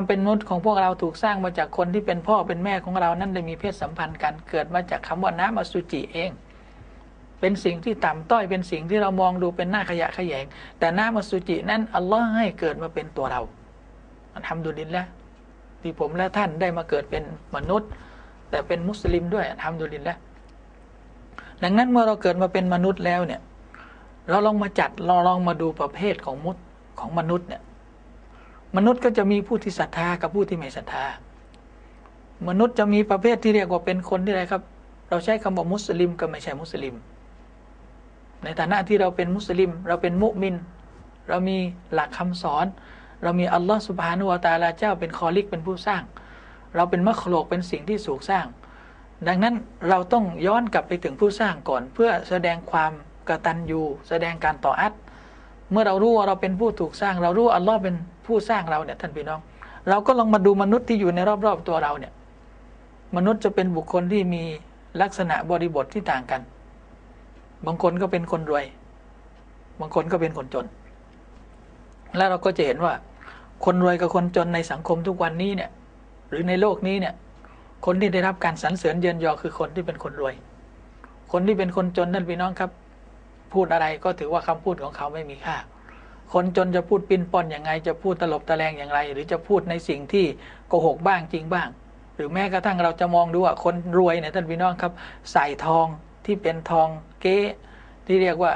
ความเป็นมนุษย์ของพวกเราถูกสร้างมาจากคนที่เป็นพ่อเป็นแม่ของเรานั้นได้มีเพศสัมพันธ์กันเกิดมาจากคำว่าน้ำอสุจิเอง เป็นสิ่งที่ต่ำต้อยเป็นสิ่งที่เรามองดูเป็นหน้าขยะขยง แต่น้ำอสุจินั้นอัลลอฮ์ให้เกิดมาเป็นตัวเราทำดูดินแล้วที่ผมและท่านได้มาเกิดเป็นมนุษย์ แต่เป็นมุสลิมด้วยทำดูดินแล้วดังนั้นเมื่อเราเกิดมาเป็นมนุษย์แล้วเนี่ย เราลองมาจัดเราลองมาดูประเภทของมุดของมนุษย์เนี่ย มนุษย์ก็จะมีผู้ที่ศรัทธากับผู้ที่ไม่ศรัทธา มนุษย์จะมีประเภทที่เรียกว่าเป็นคนที่ไรครับ เราใช้คำว่ามุสลิมก็ไม่ใช่มุสลิม ในฐานะที่เราเป็นมุสลิม เราเป็นมุมิน เรามีหลักคำสอน เรามีอัลลอฮฺสุบฮานุวาตาลาเจ้าเป็นคอลิกเป็นผู้สร้าง เราเป็นมรคโลกเป็นสิ่งที่สูงสร้าง ดังนั้นเราต้องย้อนกลับไปถึงผู้สร้างก่อน เพื่อแสดงความกตัญญูแสดงการต่ออัตเมื่อเรารู้ว่าเราเป็นผู้ถูกสร้าง เรารู้อัลลอฮ์เป็น ผู้สร้างเราเนี่ยท่านพี่น้อง เราก็ลองมาดูมนุษย์ที่อยู่ในรอบๆตัวเราเนี่ย มนุษย์จะเป็นบุคคลที่มีลักษณะบริบทที่ต่างกัน บางคนก็เป็นคนรวย บางคนก็เป็นคนจน แล้วเราก็จะเห็นว่า คนรวยกับคนจนในสังคมทุกวันนี้เนี่ย หรือในโลกนี้เนี่ย คนที่ได้รับการสรรเสริญเยินยอคือคนที่เป็นคนรวย คนที่เป็นคนจนนั่นพี่น้องครับ พูดอะไรก็ถือว่าคำพูดของเขาไม่มีค่า คนจนจะพูดปิ้นป้อนอย่างไง จะพูดตลบตะแลงอย่างไร หรือจะพูดในสิ่งที่โกหกบ้างจริงบ้าง หรือแม้กระทั่งเราจะมองดูว่าคนรวยเนี่ยท่านพี่น้องครับ ใส่ทองที่เป็นทองเก๊ที่เรียกว่า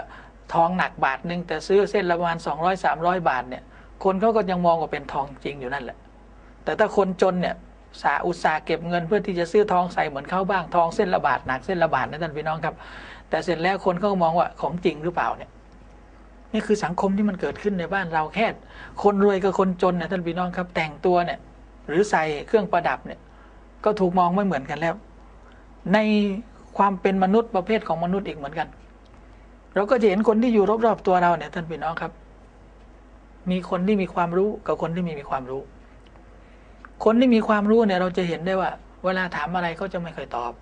ทองหนักบาทหนึ่งแต่ซื้อเส้นละประมาณสองร้อยสามร้อยบาทเนี่ยคนเขาก็ยังมองว่าเป็นทองจริงอยู่นั่นแหละ แต่ถ้าคนจนเนี่ยสาอุตสาห์เก็บเงินเพื่อที่จะซื้อทองใส่เหมือนเขาบ้างทองเส้นละบาทหนักเส้นละบาทนะท่านพี่น้องครับ แต่เสร็จแล้วคนเขาก็มองว่าของจริงหรือเปล่าเนี่ย นี่คือสังคมที่มันเกิดขึ้นในบ้านเราแค่คนรวยกับคนจนเนี่ยท่านพี่น้องครับ แต่งตัวเนี่ย หรือใส่เครื่องประดับเนี่ย ก็ถูกมองไม่เหมือนกันแล้ว ในความเป็นมนุษย์ประเภทของมนุษย์อีกเหมือนกัน เราก็จะเห็นคนที่อยู่รอบๆตัวเราเนี่ยท่านพี่น้องครับ มีคนที่มีความรู้กับคนที่ไม่มีความรู้ คนที่มีความรู้เนี่ย เราจะเห็นได้ว่า เวลาถามอะไรเขาจะไม่เคยตอบ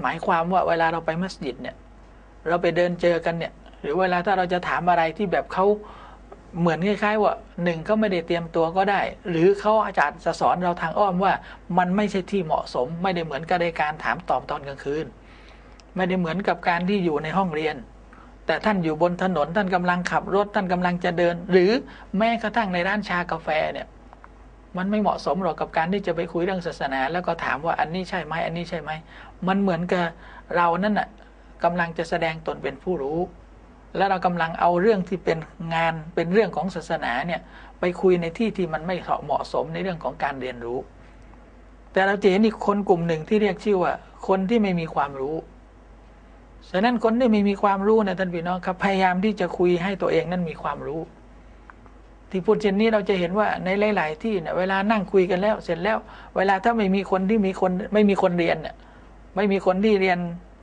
หมายความว่าเวลาเราไปมัสยิดเนี่ย เราไปเดินเจอกันเนี่ย หรือเวลาถ้าเราจะถามอะไรที่แบบเขาเหมือนคล้ายๆว่าหนึ่งเขาไม่ได้เตรียมตัวก็ได้ หรือเขาอาจารย์จะสอนเราทางอ้อมว่า มันไม่ใช่ที่เหมาะสม ไม่ได้เหมือนกับในการถามตอบตอนกลางคืน ไม่ได้เหมือนกับการที่อยู่ในห้องเรียน แต่ท่านอยู่บนถนนท่านกำลังขับรถท่านกำลังจะเดิน หรือแม้กระทั่งในร้านชากาแฟเนี่ยมันไม่เหมาะสมหรอกกับการที่จะไปคุยเรื่องศาสนา แล้วก็ถามว่าอันนี้ใช่ไหมอันนี้ใช่ไหมมันเหมือนกับเรานั่นน่ะ กำลังจะแสดงตนเป็นผู้รู้ และเรากำลังเอาเรื่องที่เป็นงานเป็นเรื่องของศาสนาเนี่ยไปคุยในที่ที่มันไม่เหมาะสมในเรื่องของการเรียนรู้ แต่เราจะเห็นอีกคนกลุ่มหนึ่งที่เรียกชื่อว่า คนที่ไม่มีความรู้ฉะนั้นคนที่ไม่มีความรู้นะท่านพี่น้องครับพยายามที่จะคุยให้ตัวเองนั้นมีความรู้ ที่พูดเช่นนี้เราจะเห็นว่าในหลาย ๆ ที่เนี่ยเวลานั่งคุยกันแล้ว เสร็จแล้ว เวลาถ้าไม่มีคนที่มีคนไม่มีคนเรียนเนี่ยไม่มีคนที่เรียน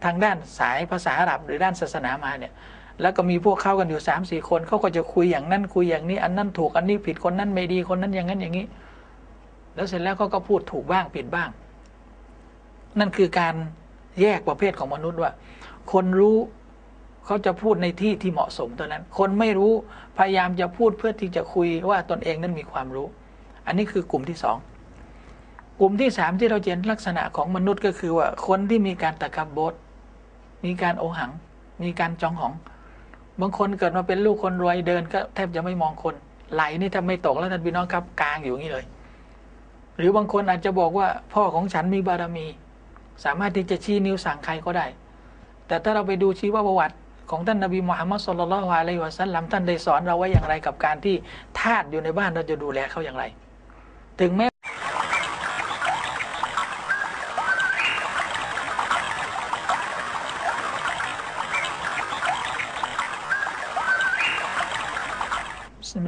ทางด้านสายภาษาอาหรับหรือด้านศาสนามาเนี่ยแล้วก็มีพวกเข้ากันอยู่สามสี่คนเขาก็จะคุยอย่างนั้นคุยอย่างนี้ อันนั้นถูกอันนี้ผิดคนนั้นไม่ดีคนนั้นอย่างนั้นอย่างนี้ แล้วเสร็จแล้วเขาก็พูดถูกบ้างผิดบ้าง นั่นคือการแยกประเภทของมนุษย์ว่า คนรู้เขาจะพูดในที่ที่เหมาะสมตัวนั้น คนไม่รู้พยายามจะพูดเพื่อที่จะคุยว่าตนเองนั้นมีความรู้ อันนี้คือกลุ่มที่สองกลุ่มที่สามที่เราเห็นลักษณะของมนุษย์ก็คือว่าคนที่มีการตะกับบด มีการโอหัง มีการจองหอง บางคนเกิดมาเป็นลูกคนรวยเดินก็แทบจะไม่มองคน ไหลนี่ถ้าไม่ตกแล้วท่านพี่น้องครับกลางอยู่อย่างนี้เลย หรือบางคนอาจจะบอกว่าพ่อของฉันมีบารมี สามารถที่จะชี้นิ้วสั่งใครก็ได้ แต่ถ้าเราไปดูชีวประวัติของท่านนบีมุฮัมมัดสุลลัลฮวาลัยวะสัลลัมท่านได้สอนเราไว้อย่างไรกับการที่ทาสอยู่ในบ้านเราจะดูแลเขาอย่างไร ถึงแม้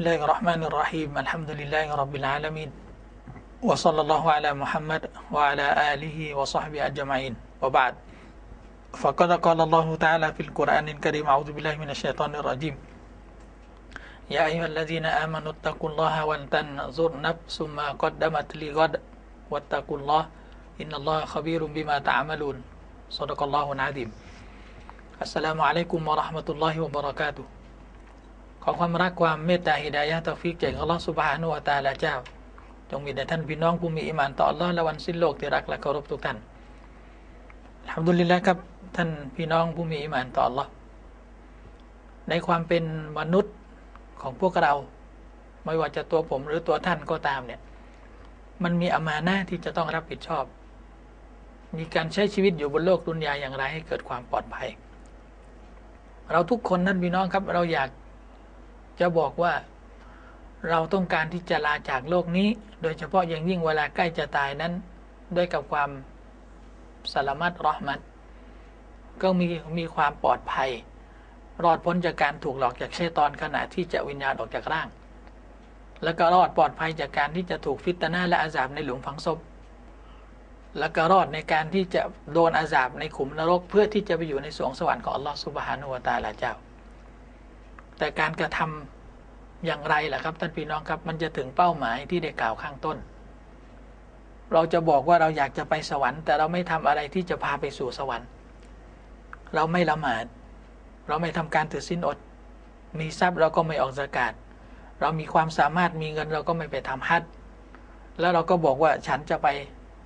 الله الرحمن الرحيم الحمد لله رب العالمين وصلى الله على محمد وعلى آله وصحبه أجمعين وبعد فقد قال الله تعالى في القرآن الكريم أعوذ بالله من الشيطان الرجيم يا أيها الذين آمنوا اتقوا الله ولتنظر نفس ما قدمت لغد واتقوا الله إن الله خبير بما تعملون صدق الله العظيم السلام عليكم ورحمة الله وبركاته ขอความรักความเมตตาฮิดายะตอฟิกจากอัลลอฮฺสุบฮานุวะตาลาเจ้า จงมีแด่ท่านพี่น้องผู้มีอิมานต่ออัลลอฮ์และวันสิ้นโลกที่รักและเคารพทุกท่านทำดุลิลละครับท่านพี่น้องผู้มีอิมานต่ออัลลอฮ์ในความเป็นมนุษย์ของพวกเรา ไม่ว่าจะตัวผมหรือตัวท่านก็ตามเนี่ย มันมีอามานะที่จะต้องรับผิดชอบ มีการใช้ชีวิตอยู่บนโลกดุนยาอย่างไรให้เกิดความปลอดภัย เราทุกคนท่านพี่น้องครับ เราอยาก จะบอกว่าเราต้องการที่จะลาจากโลกนี้ โดยเฉพาะอย่างยิ่งเวลาใกล้จะตายนั้น ด้วยกับความสลามัตรอมัดก็มีมีความปลอดภัย รอดพ้นจากการถูกหลอกจากเชตอนขณะที่จะวิญญาณออกจากร่าง แล้วก็รอดปลอดภัยจากการที่จะถูกฟิตนาและอาซาบในหลุมฝังศพแล้วก็รอดในการที่จะโดนอาซาบในขุมนรก เพื่อที่จะไปอยู่ในสวงสวรรค์ของอัลลอฮฺสุบฮานุวะตาลาเจ้า แต่การกระทำอย่างไรล่ะครับท่านพี่น้องครับ มันจะถึงเป้าหมายที่ได้กล่าวข้างต้น เราจะบอกว่าเราอยากจะไปสวรรค์ แต่เราไม่ทำอะไรที่จะพาไปสู่สวรรค์ เราไม่ละหมาด เราไม่ทำการถือสินอด มีทรัพย์เราก็ไม่ออกสกาดเรามีความสามารถมีเงินเราก็ไม่ไปทำฮัจแล้วเราก็บอกว่าฉันจะไป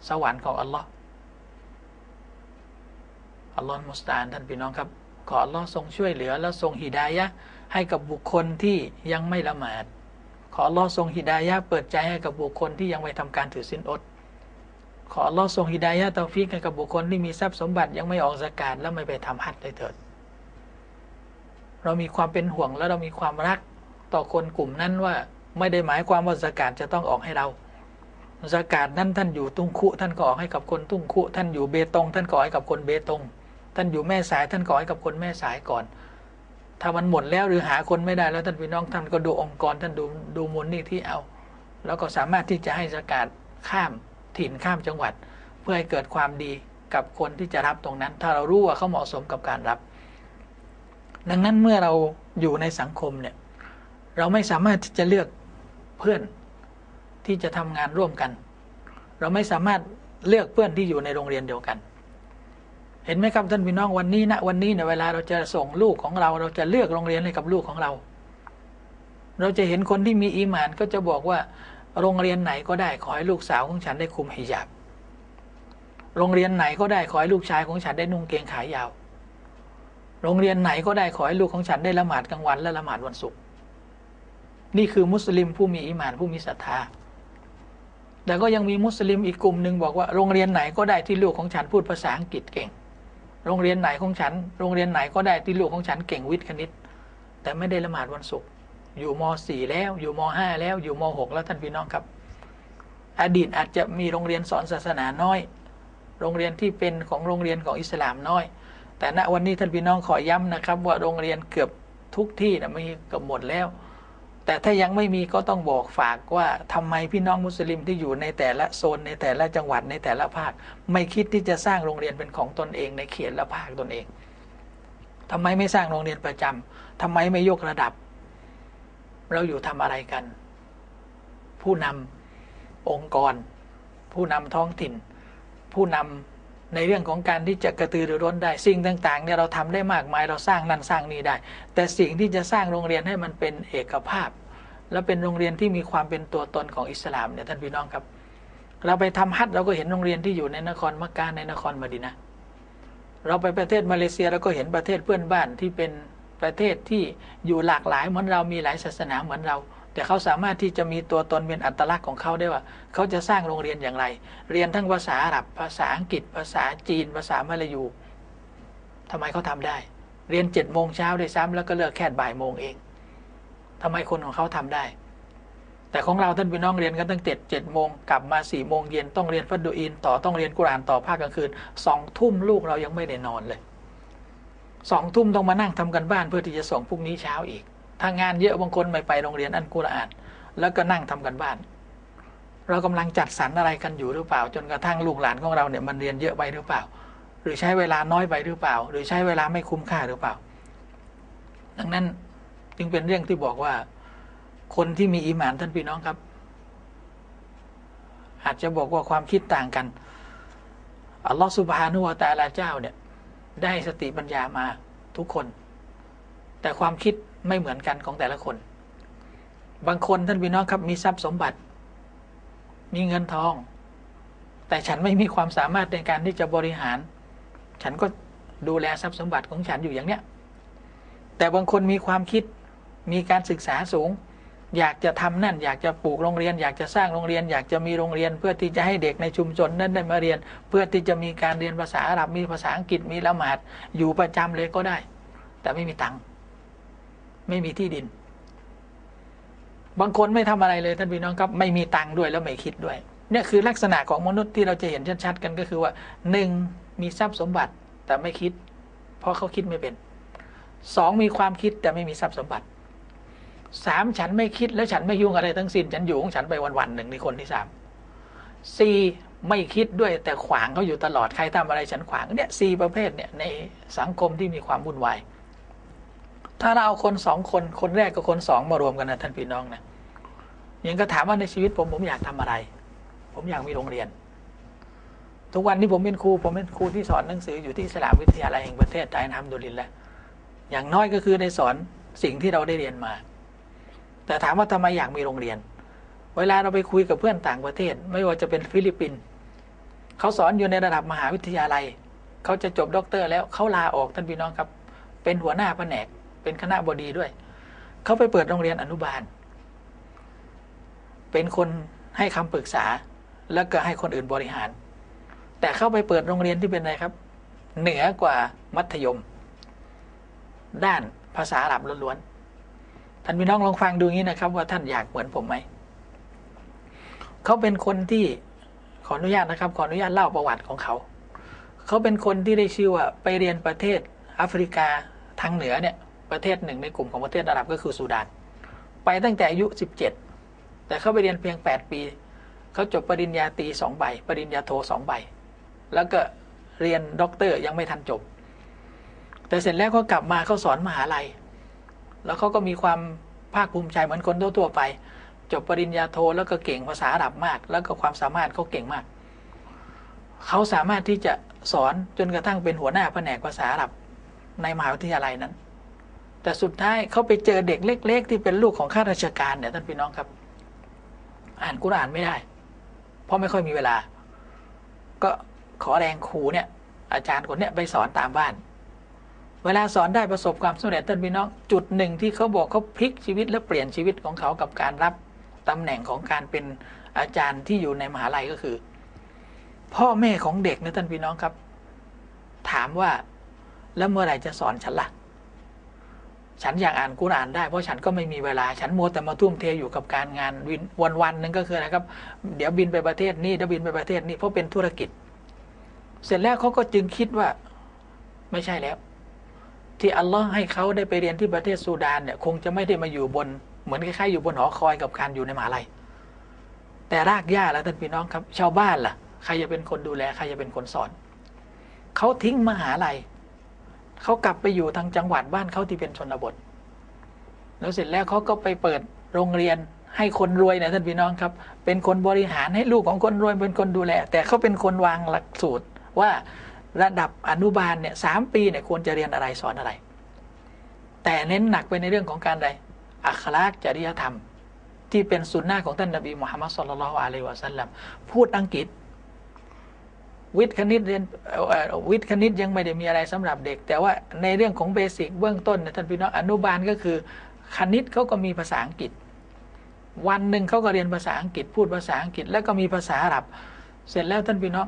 สวรรค์ของอัลลอฮ์อัลลอฮ์มุสตานท่านพี่น้องครับ ขออัลอฮ์ทรงช่วยเหลือ และทรงฮิดายะให้กับบุคคลที่ยังไม่ละหมาด ขออัลอฮ์ทรงฮิดายะเปิดใจให้กับบุคคลที่ยังไม่ทำการถือสินอด ขออัลอฮ์ทรงฮิดายะเตาฟิกให้กับบุคคลที่มีทรัพย์สมบัติยังไม่ออกสกาดและไม่ไปทำฮัจได้เถิด เรามีความเป็นห่วงและเรามีความรักต่อคนกลุ่มนั้นว่าไม่ได้หมายความว่าสกาดจะต้องออกให้เราสกาดนั้นท่านอยู่ตุ้งคุท่านก็ออกให้กับคนตุ้งคุท่านอยู่เบตง ท่านก็ออกให้กับคนเบตง ท่านอยู่แม่สายท่านก็อให้กับคนแม่สายก่อน ถ้ามันหมดแล้วหรือหาคนไม่ได้แล้วท่านพี่น้องท่านก็ดูองค์กรท่านดูดูมูลนี่ที่เอา แล้วก็สามารถที่จะให้สกาดข้ามถิ่นข้ามจังหวัด เพื่อให้เกิดความดีกับคนที่จะรับตรงนั้น ถ้าเรารู้ว่าเขาเหมาะสมกับการรับ ดังนั้นเมื่อเราอยู่ในสังคมเนี่ยเราไม่สามารถที่จะเลือกเพื่อนที่จะทำงานร่วมกัน เราไม่สามารถเลือกเพื่อนที่อยู่ในโรงเรียนเดียวกัน เห็นไหมครับท่านพี่น้องวันนี้นะวันนี้เนี่ยเวลาเราจะส่งลูกของเรา เราจะเลือกโรงเรียนให้กับลูกของเรา เราจะเห็นคนที่มีอีหมานก็จะบอกว่า โรงเรียนไหนก็ได้ขอให้ลูกสาวของฉันได้คุมหิญาบ โรงเรียนไหนก็ได้ขอให้ลูกชายของฉันได้นุ่งเกงขายาว โรงเรียนไหนก็ได้ขอให้ลูกของฉันได้ละหมาดกลางวันและละหมาดวันศุกร์นี่คือมุสลิมผู้มีอิมานผู้มีศรัทธา แต่ก็ยังมีมุสลิมอีกกลุ่มหนึ่งบอกว่า โรงเรียนไหนก็ได้ที่ลูกของฉันพูดภาษาอังกฤษเก่ง โรงเรียนไหนของฉัน โรงเรียนไหนก็ได้ที่ลูกของฉันเก่งวิทย์คณิต แต่ไม่ได้ละหมาดวันศุกร์อยู่ม .4 แล้ว อยู่ม .5 แล้ว อยู่ม .6 แล้วท่านพี่น้องครับ อดีตอาจจะมีโรงเรียนสอนศาสนาน้อย โรงเรียนที่เป็นของโรงเรียนของอิสลามน้อย แต่ณวันนี้ท่านพี่น้องขอย้ำนะครับ ว่าโรงเรียนเกือบทุกที่นะมีเกือบหมดแล้ว แต่ถ้ายังไม่มีก็ต้องบอกฝากว่าทำไมพี่น้องมุสลิมที่อยู่ในแต่ละโซนในแต่ละจังหวัดในแต่ละภาค ไม่คิดที่จะสร้างโรงเรียนเป็นของตนเองในเขตละภาคตนเองทำไมไม่สร้างโรงเรียนประจำทำไมไม่ยกระดับ เราอยู่ทำอะไรกัน ผู้นำองค์กร ผู้นำท้องถิ่น ผู้นำในเรื่องของการที่จะกระตือรือร้นได้สิ่งต่างๆเนี่ยเราทำได้มากมายเราสร้างนั่นสร้างนี่ได้ แต่สิ่งที่จะสร้างโรงเรียนให้มันเป็นเอกภาพ แล้วเป็นโรงเรียนที่มีความเป็นตัวตนของอิสลามเนี่ยท่านพี่น้องครับ เราไปทำฮัทเราก็เห็นโรงเรียนที่อยู่ในนครมักกะในนครมดีนะเราไปประเทศมาเลเซียเราก็เห็นประเทศเพื่อนบ้านที่เป็นประเทศที่อยู่หลากหลายเหมือนเรามีหลายศาสนาเหมือนเรา แต่เขาสามารถที่จะมีตัวตนเป็นอัตลักษณ์ของเขาได้ว่า เขาจะสร้างโรงเรียนอย่างไร เรียนทั้งภาษาอาหรับภาษาอังกฤษ ภาษาจีน ภาษามาลายูทำไมเขาทำได้ เรียนเจ็ดโมงเช้าได้ซ้ำแล้วก็เลิกแค่บ่ายโมงเอง ทำไมคนของเขาทำได้ แต่ของเราท่านพี่น้องเรียนกันตั้งเจ็ดเจ็ดโมงกลับมาสี่โมงเย็นต้องเรียนฟัดดูอิน ต่อต้องเรียนกุรานต่อภาคกลางคืนสองทุ่มลูกเรายังไม่ได้นอนเลยสองทุ่มต้องมานั่งทำกันบ้านเพื่อที่จะส่งพรุ่งนี้เช้าอีกทางานเยอะบางคนไม่ไปโรงเรียนอันกุราน แล้วก็นั่งทำกันบ้าน เรากำลังจัดสรรอะไรกันอยู่หรือเปล่า จนกระทั่งลูกหลานของเราเนี่ยมันเรียนเยอะไปหรือเปล่า หรือใช้เวลาน้อยไปหรือเปล่า หรือใช้เวลาไม่คุ้มค่าหรือเปล่า ดังนั้น จึงเป็นเรื่องที่บอกว่า คนที่มีอิมานท่านพี่น้องครับ อาจจะบอกว่าความคิดต่างกันอัลลอฮฺสุบฮานุวาตาลาเจ้าเนี่ย ได้สติปัญญามาทุกคน แต่ความคิดไม่เหมือนกันของแต่ละคน บางคนท่านพี่น้องครับ มีทรัพย์สมบัติ มีเงินทอง แต่ฉันไม่มีความสามารถในการที่จะบริหาร ฉันก็ดูแลทรัพย์สมบัติของฉันอยู่อย่างเนี้ยแต่บางคนมีความคิด มีการศึกษาสูง อยากจะทำนั่น อยากจะปลูกโรงเรียน อยากจะสร้างโรงเรียน อยากจะมีโรงเรียน เพื่อที่จะให้เด็กในชุมชนนั้นได้มาเรียน เพื่อที่จะมีการเรียนภาษาอาหรับมีภาษาอังกฤษมีละหมาดอยู่ประจำเลยก็ได้ แต่ไม่มีตังค์ไม่มีที่ดิน บางคนไม่ทำอะไรเลยท่านพี่น้องครับไม่มีตังค์ด้วยแล้วไม่คิดด้วยเนี่ยคือลักษณะของมนุษย์ที่เราจะเห็นชัดๆกันก็คือว่าหนึ่งมีทรัพย์สมบัติแต่ไม่คิด เพราะเขาคิดไม่เป็นสองมีความคิดแต่ไม่มีทรัพย์สมบัติ สามฉันไม่คิดแล้วฉันไม่ยุ่งอะไรทั้งสิ้น ฉันอยู่ของฉันไปวันๆหนึ่งในคนที่สามสี่ไม่คิดด้วยแต่ขวางเขาอยู่ตลอดใครทำอะไรฉันขวางเนี่ยสี่ประเภทเนี่ยในสังคมที่มีความวุ่นวายถ้าเราเอาคนสองคนคนแรกกับคนสองมารวมกันนะท่านพี่น้องนะยังก็ถามว่าในชีวิตผมผมอยากทำอะไร ผมอยากมีโรงเรียน ทุกวันนี้ผมเป็นครู ผมเป็นครูที่สอนหนังสืออยู่ที่สลามวิทยาลัยแห่งประเทศไทยทำดุลินแล้วอย่างน้อยก็คือได้สอนสิ่งที่เราได้เรียนมา แต่ถามว่าทำไมอยากมีโรงเรียน เวลาเราไปคุยกับเพื่อนต่างประเทศ ไม่ว่าจะเป็นฟิลิปปินส์เขาสอนอยู่ในระดับมหาวิทยาลัย เขาจะจบด็อกเตอร์แล้วเขาลาออกท่านพี่น้องครับ เป็นหัวหน้าแผนก เป็นคณะบดีด้วย เขาไปเปิดโรงเรียนอนุบาล เป็นคนให้คำปรึกษา แล้วก็ให้คนอื่นบริหาร แต่เข้าไปเปิดโรงเรียนที่เป็นอะไรครับ เหนือกว่ามัธยม ด้านภาษาอาหรับล้วน ท่านพี่น้องลองฟังดูงี้นะครับ ว่าท่านอยากเหมือนผมไหมเขาเป็นคนที่ขออนุญาตนะครับ ขออนุญาตเล่าประวัติของเขา เขาเป็นคนที่ได้ชื่อว่าไปเรียนประเทศแอฟริกาทางเหนือเนี่ยประเทศหนึ่งในกลุ่มของประเทศอาหรับก็คือซูดาน ไปตั้งแต่อายุ 17 แต่เขาไปเรียนเพียง 8 ปี เขาจบปริญญาตรีสองใบ ปริญญาโทสองใบ แล้วก็เรียนด็อกเตอร์ยังไม่ทันจบ แต่เสร็จแล้วเขากลับมาเขาสอนมหาลัย แล้วเขาก็มีความภาคภูมิใจเหมือนคนทั่วๆไป จบปริญญาโทแล้วก็เก่งภาษาอาหรับมาก แล้วก็ความสามารถเขาเก่งมาก เขาสามารถที่จะสอนจนกระทั่งเป็นหัวหน้าแผนกภาษาอาหรับในมหาวิทยาลัยนั้น แต่สุดท้ายเขาไปเจอเด็กเล็ก ๆ ที่เป็นลูกของข้าราชการเนี่ยท่านพี่น้องครับ อ่านกุรอานไม่ได้ เพราะไม่ค่อยมีเวลา ก็ขอแรงครูเนี่ยอาจารย์คนเนี้ยไปสอนตามบ้าน เวลาสอนได้ประสบความสำเร็จท่านพี่น้องจุดหนึ่งที่เขาบอกเขาพลิกชีวิตและเปลี่ยนชีวิตของเขากับการรับตำแหน่งของการเป็นอาจารย์ที่อยู่ในมหาลัยก็คือ พ่อแม่ของเด็กนะท่านพี่น้องครับ ถามว่าแล้วเมื่อไหร่จะสอนฉันละ่ะ ฉันอยากอ่านกุรอานได้เพราะฉันก็ไม่มีเวลา ฉันมัวแต่มาทุ่มเทอยู่กับการงานวินวันวันหนึ่งก็คืออะครับ เดี๋ยวบินไปประเทศนี้เดี๋ยวบินไปประเทศนี้เพราะเป็นธุรกิจ เสร็จแล้วเขาก็จึงคิดว่าไม่ใช่แล้ว ที่อัลลอฮ์ให้เขาได้ไปเรียนที่ประเทศซูดานเนี่ยคงจะไม่ได้มาอยู่บน เหมือนคล้ายๆอยู่บนหอคอยกับการอยู่ในมหาลัยแต่รากหญ้าแล้วท่านพี่น้องครับ ชาวบ้านล่ะ ใครจะเป็นคนดูแลใครจะเป็นคนสอนเขาทิ้งมหาลัยเขากลับไปอยู่ทางจังหวัดบ้านเขาที่เป็นชนบท แล้วเสร็จแล้วเขาก็ไปเปิดโรงเรียนให้คนรวยนะท่านพี่น้องครับ เป็นคนบริหารให้ลูกของคนรวยเป็นคนดูแล แต่เขาเป็นคนวางหลักสูตรว่า ระดับอนุบาลเนี่ยสามปีเนี่ยควรจะเรียนอะไรสอนอะไร แต่เน้นหนักไปในเรื่องของการใดอัคลากจริยธรรม ที่เป็นสุนนะของท่านนบีมุฮัมมัดสุลลัลฮวอะลัยวะสัลลัมพูดอังกฤษ วิทย์คณิตเรียนวิทย์คณิตยังไม่ได้มีอะไรสำหรับเด็ก แต่ว่าในเรื่องของเบสิกเบื้องต้นเนี่ยท่านพี่น้องอนุบาลก็คือ คณิตเขาก็มีภาษาอังกฤษ วันหนึ่งเขาก็เรียนภาษาอังกฤษ พูดภาษาอังกฤษ แล้วก็มีภาษาอาหรับ เสร็จแล้วท่านพี่น้อง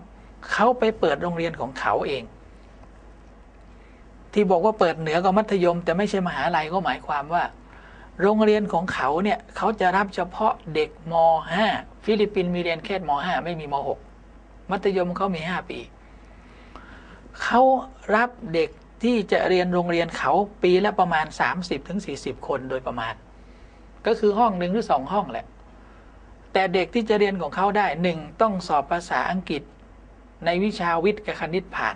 เขาไปเปิดโรงเรียนของเขาเอง ที่บอกว่าเปิดเหนือกว่ามัธยม แต่ไม่ใช่มหาลัยก็หมายความว่า โรงเรียนของเขาเนี่ยเขาจะรับเฉพาะเด็กม .5 ฟิลิปปินส์มีเรียนแค่ม .5 ไม่มีม .6 มัธยมเขามี 5 ปีเขารับเด็กที่จะเรียนโรงเรียนเขาปีละประมาณ 30-40 คนโดยประมาณ ก็คือห้องหนึ่งหรือสองห้องแหละ แต่เด็กที่จะเรียนของเขาได้หนึ่งต้องสอบภาษาอังกฤษ ในวิชาวิทย์กับคณิตผ่าน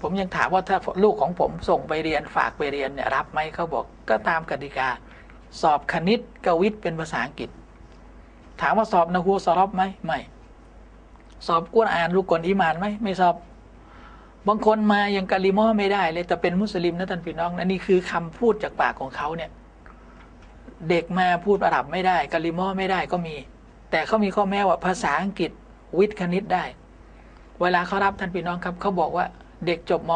ผมยังถามว่าถ้าลูกของผมส่งไปเรียนฝากไปเรียนเนี่ยรับไหมเขาบอกก็ตามกติกา สอบคณิตกับวิทย์เป็นภาษาอังกฤษ ถามว่าสอบนะฮูสอบไหมไม่ สอบกุรอานลูกกลอิมานไหมไม่สอบบางคนมายังกะลิมอไม่ได้เลยแต่เป็นมุสลิมนะท่านพี่น้องนะนี่คือคำพูดจากปากของเขาเนี่ย เด็กมาพูดอาหรับไม่ได้กะลิมอไม่ได้ก็มี แต่เขามีข้อแม้ว่าภาษาอังกฤษวิทย์คณิตได้ เวลาเขารับท่านพี่น้องครับเขาบอกว่าเด็กจบม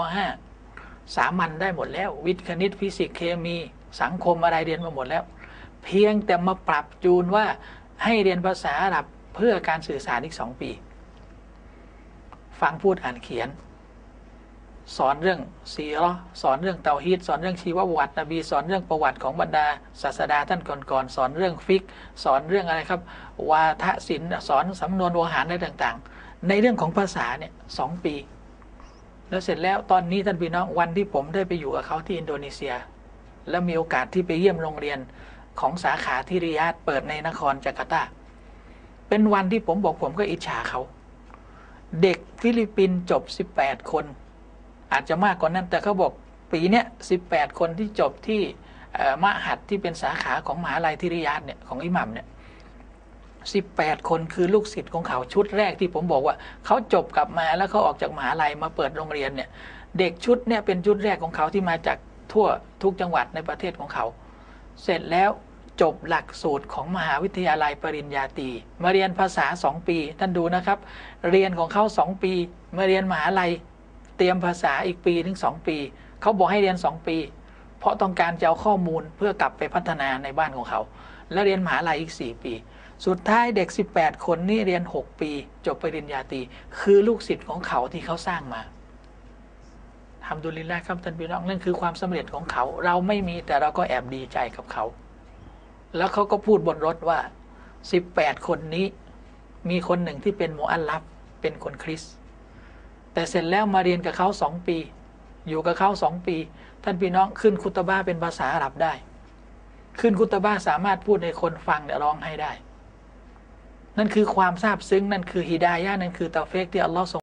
.5 สามัญได้หมดแล้ว วิทย์คณิตฟิสิกส์เคมี สังคมอะไรเรียนมาหมดแล้ว เพียงแต่มาปรับจูนว่าให้เรียนภาษาอาหรับเพื่อการสื่อสารอีกสองปี ฟังพูดอ่านเขียน สอนเรื่องซีร์สอนเรื่องเตาฮีดสอนเรื่องชีวประวัตินบีสอนเรื่องประวัติของบรรดาศาสดาท่านก่อนๆสอนเรื่องฟิก สอนเรื่องอะไรครับ วาทศิลป์สอนสำนวนโวหารอะไรต่าง ๆ ในเรื่องของภาษาเนี่ยสองปี แล้วเสร็จแล้วตอนนี้ท่านพี่น้องวันที่ผมได้ไปอยู่กับเขาที่อินโดนีเซีย แล้วมีโอกาสที่ไปเยี่ยมโรงเรียนของสาขาที่ริยาดเปิดในนครจาการ์ตา เป็นวันที่ผมบอกผมก็อิจฉาเขา เด็กฟิลิปปินส์จบ 18 คน อาจจะมากกว่านั้นแต่เขาบอกปีเนี้ย18 คนที่จบที่มหหัดที่เป็นสาขาของมหาลัยที่ริยาดเนี่ยของอิหมัมเนี่ย 18 คนคือลูกศิษย์ของเขาชุดแรกที่ผมบอกว่า เขาจบกลับมาแล้วเขาออกจากมหาลัยมาเปิดโรงเรียนเนี่ย เด็กชุดเนี่ยเป็นชุดแรกของเขาที่มาจากทั่วทุกจังหวัดในประเทศของเขา เสร็จแล้วจบหลักสูตรของมหาวิทยาลัยปริญญาตรีมาเรียนภาษาสองปี ท่านดูนะครับ เรียนของเขาสองปี มาเรียนมหาลัย เตรียมภาษาอีกปีถึงสองปี เขาบอกให้เรียนสองปี เพราะต้องการจะเอาข้อมูลเพื่อกลับไปพัฒนาในบ้านของเขา แล้วเรียนมหาลัยอีกสี่ปี สุดท้ายเด็ก 18 คนนี่เรียน 6 ปี จบปริญญาตรีคือลูกศิษย์ของเขาที่เขาสร้างมาทำดุลิลละครับท่านพี่น้องนั่นคือความสำเร็จของเขา เราไม่มีแต่เราก็แอบดีใจกับเขา แล้วเขาก็พูดบนรถว่าสิบแปดคนนี้ มีคนหนึ่งที่เป็นโมอัลลัฟเป็นคนคริส แต่เสร็จแล้วมาเรียนกับเขาสองปี อยู่กับเขาสองปี ท่านพี่น้องขึ้นคุตบ้าเป็นภาษาอาหรับได้ ขึ้นคุตบ้าสามารถพูดในคนฟังเนี่ยร้องให้ได้ นั่นคือความซาบซึ้ง นั่นคือฮิดายะห์นั่นคือเตาเฟกที่อัลลอฮ์ทรง